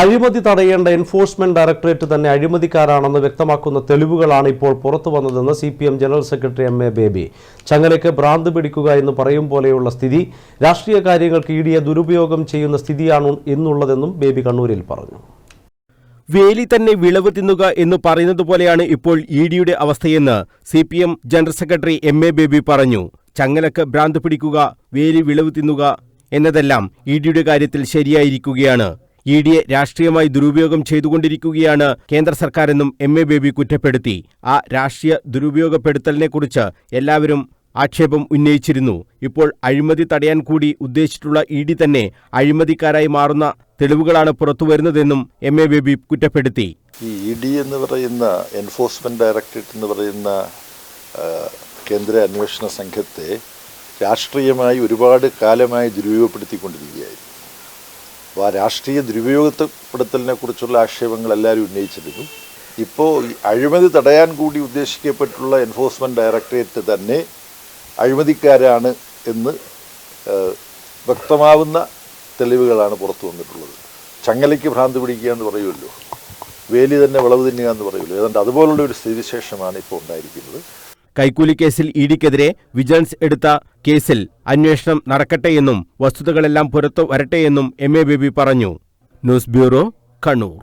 അഴിമതി തടയേണ്ട enforcement directorate തന്നെ അഴിമതിക്കാരാണെന്ന് വ്യക്തമാക്കുന്ന തെളിവുകളാണ് ഇപ്പോൾ പുറത്തു വന്നതെന്ന് C P M general secretary M A Baby. ചങ്ങലയ്ക്ക് ഭ്രാന്ത് പിടിക്കുക എന്ന് പറയും പോലെയുള്ള സ്ഥിതി രാഷ്ട്രീയ കാര്യങ്ങൾക്ക് ഇടിയെ ദുരുപയോഗം ചെയ്യുന്ന സ്ഥിതിയാണ് എന്നുള്ളതെന്നും ബേബി കണ്ണൂരിൽ പറഞ്ഞു. വേലി തന്നെ വിളവ് തിന്നുക എന്ന് പറയുന്നത് പോലെയാണ് ഇപ്പോൾ ഇ ഡിയുടെ അവസ്ഥയെന്ന് C P M general secretary M A Baby പറഞ്ഞു. ചങ്ങലക്ക് ഭ്രാന്ത് പിടിക്കുക വേലി വിളവ് തിന്നുക എന്നതെല്ലാം ഇ ഡിയുടെ കാര്യത്തിൽ ശരിയായിരിക്കുകയാണ്. ഇ ഡിയെ രാഷ്ട്രീയമായി ദുരുപയോഗം ചെയ്തുകൊണ്ടിരിക്കുകയാണ് കേന്ദ്ര സർക്കാരെന്നും എം എ ബേബി കുറ്റപ്പെടുത്തി. ആ രാഷ്ട്രീയ ദുരുപയോഗപ്പെടുത്തലിനെക്കുറിച്ച് എല്ലാവരും ആക്ഷേപം ഉന്നയിച്ചിരുന്നു. ഇപ്പോൾ അഴിമതി തടയാൻ കൂടി ഉദ്ദേശിച്ചിട്ടുള്ള ഇ ഡി തന്നെ അഴിമതിക്കാരായി മാറുന്ന തെളിവുകളാണ് പുറത്തുവരുന്നതെന്നും എം എ ബേബി കുറ്റപ്പെടുത്തി. ഈ ഇ ഡി എന്ന് പറയുന്ന എൻഫോഴ്സ്മെന്റ് ഡയറക്ടറേറ്റ് എന്ന് പറയുന്ന കേന്ദ്ര അന്വേഷണ സംഘത്തെ രാഷ്ട്രീയമായി ഒരുപാട് കാലമായി ദുരുപയോഗപ്പെടുത്തിക്കൊണ്ടിരിക്കുകയായിരുന്നു. അപ്പോൾ ആ രാഷ്ട്രീയ ദുരുപയോഗപ്പെടുത്തലിനെ കുറിച്ചുള്ള ആക്ഷേപങ്ങൾ എല്ലാവരും ഉന്നയിച്ചിരുന്നു. ഇപ്പോൾ അഴിമതി തടയാൻ കൂടി ഉദ്ദേശിക്കപ്പെട്ടുള്ള എൻഫോഴ്സ്മെന്റ് ഡയറക്ടറേറ്റ് തന്നെ അഴിമതിക്കാരാണ് എന്ന് വ്യക്തമാവുന്ന തെളിവുകളാണ് പുറത്തു വന്നിട്ടുള്ളത്. ചങ്ങലയ്ക്ക് ഭ്രാന്ത് പിടിക്കുക എന്ന് പറയുമല്ലോ. വേലി തന്നെ വിളവ് തിന്നുക എന്ന് പറയുമല്ലോ. ഏതാണ്ട് അതുപോലുള്ള ഒരു സ്ഥിതിശേഷമാണ് ഇപ്പോൾ ഉണ്ടായിരിക്കുന്നത്. കൈക്കൂലി കേസിൽ ഇ ഡിക്കെതിരെ വിജിലൻസ് എടുത്ത കേസിൽ അന്വേഷണം നടക്കട്ടെയെന്നും വസ്തുതകളെല്ലാം പുറത്തു വരട്ടെയെന്നും എം എ ബേബി പറഞ്ഞു. News bureau Kannur.